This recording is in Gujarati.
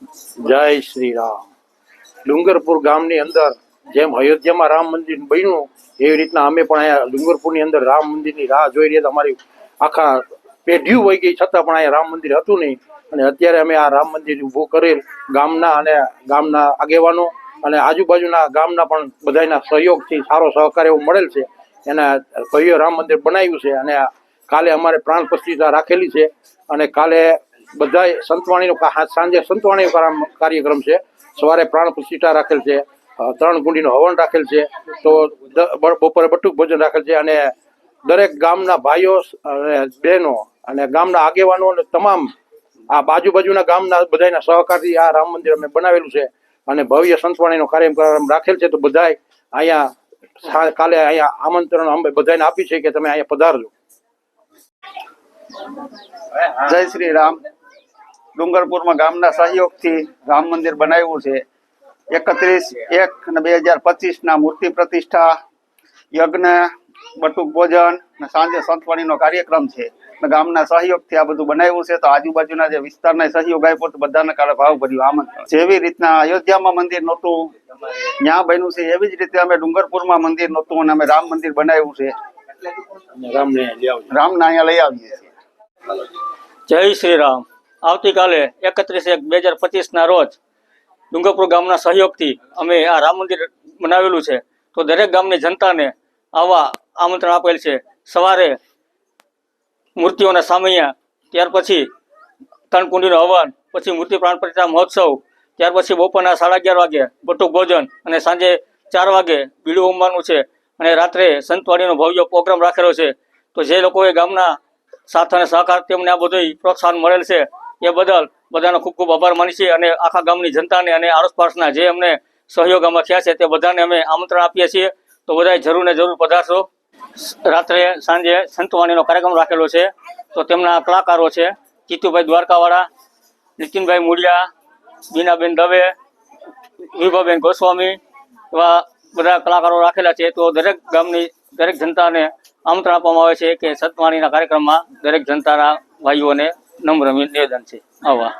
જય શ્રી રામ ડુંગરપુર ગામની અંદર જેમ અયોધ્યામાં રામ મંદિર બન્યું, એવી રીતના અમે પણ અહીંયા ડુંગરપુરની અંદર રામ મંદિરની રાહ જોઈ રહ્યા અમારી આખા પેઢીઓ વહી ગઈ, છતાં પણ અહીંયા રામ મંદિર હતું નહીં. અને અત્યારે અમે આ રામ મંદિર ઊભું કરેલ ગામના અને ગામના આગેવાનો અને આજુબાજુના ગામના પણ બધાના સહયોગથી સારો સહકાર એવો મળેલ છે. એના ભવ્ય રામ મંદિર બનાવ્યું છે અને કાલે અમારે પ્રાણ પ્રતિષ્ઠા રાખેલી છે. અને કાલે બધાય સંતવાણીનો સાંજે સંતવાણી કાર્યક્રમ છે. સવારે પ્રાણ પ્રતિષ્ઠા રાખેલ છે. ત્રણ ગુંડીનું હવન રાખેલ છે. તો બપોરે બટુક ભોજન રાખેલ છે અને દરેક ગામના ભાઈઓ અને બહેનો અને ગામના આગેવાનો અને તમામ આ બાજુ બાજુના ગામના બધાના સહકારથી આ રામ મંદિર અમે બનાવેલું છે અને ભવ્ય સંતવાણીનો કાર્યક્રમ રાખેલ છે. તો બધાય અહીંયા કાલે અહીંયા આમંત્રણ અમે બધાને આપી છે કે તમે અહીંયા પધારજો. જય શ્રી રામ. ડુંગરપુરમાં ગામના સહયોગથી રામ મંદિર બનાવ્યું છે. એકત્રીસ એક અને બે હજાર પચીસ ના મૂર્તિ પ્રતિષ્ઠા યજ્ઞ બટુક ભોજન ને સાંજે સંતવાણીનો કાર્યક્રમ છે. ને ગામના સહયોગથી આ બધું બનાવ્યું છે. તો આજુબાજુના જે વિસ્તારના સહયોગ આપ્યો તો બધાને કાલે ભાવ ભર્યું આમંત્રણ. જેવી રીતના અયોધ્યામાં મંદિર નહોતું ત્યાં બન્યું છે. એવી જ રીતે અમે ડુંગરપુરમાં મંદિર નહોતું અને અમે રામ મંદિર બનાવ્યું છે. રામ રામને રામને અહીંયા લઈ આવીએ છીએ. જય શ્રી રામ. આવતીકાલે એકત્રીસ એક બે હજાર પચીસના રોજ ડુંગરપુર ગામના સહયોગથી અમે આ રામ મંદિર બનાવેલું છે. તો દરેક ગામની જનતાને આવા આમંત્રણ આપેલ છે. સવારે મૂર્તિઓના સામૈયા, ત્યાર પછી તણકુંડીનો હવન, પછી મૂર્તિ પ્રાણ પ્રતિષ્ઠા મહોત્સવ, ત્યાર પછી બપોરના સાડા અગિયાર વાગે બટુક ભોજન અને સાંજે ચાર વાગે બીડું ઉમવાનું છે અને રાત્રે સંતવાડીનો ભવ્ય પ્રોગ્રામ રાખેલો છે. તો જે લોકોએ ગામના સાથ અને સહકાર તેમને આ બધું પ્રોત્સાહન મળેલ છે. એ બદલ બધાનો ખૂબ ખૂબ આભાર માની છીએ અને આખા ગામની જનતાને અને આસપાસના જે અમને સહયોગ આમાં થયા છે તે બધાને અમે આમંત્રણ આપીએ છીએ. તો બધાએ જરૂર ને જરૂર પધારશો. રાત્રે સાંજે સંતવાણીનો કાર્યક્રમ રાખેલો છે. તો તેમના કલાકારો છે. જીતુભાઈ દ્વારકાવાળા, નીતિનભાઈ મૂળિયા, બીનાબેન દવે, વિભાબેન ગોસ્વામી એવા બધા કલાકારો રાખેલા છે. તો દરેક ગામની દરેક જનતાને આમંત્રણ આપવામાં આવે છે કે સતવાણીના કાર્યક્રમમાં દરેક જનતાના ભાઈઓને નમ્ર નિવેદન છે. આવા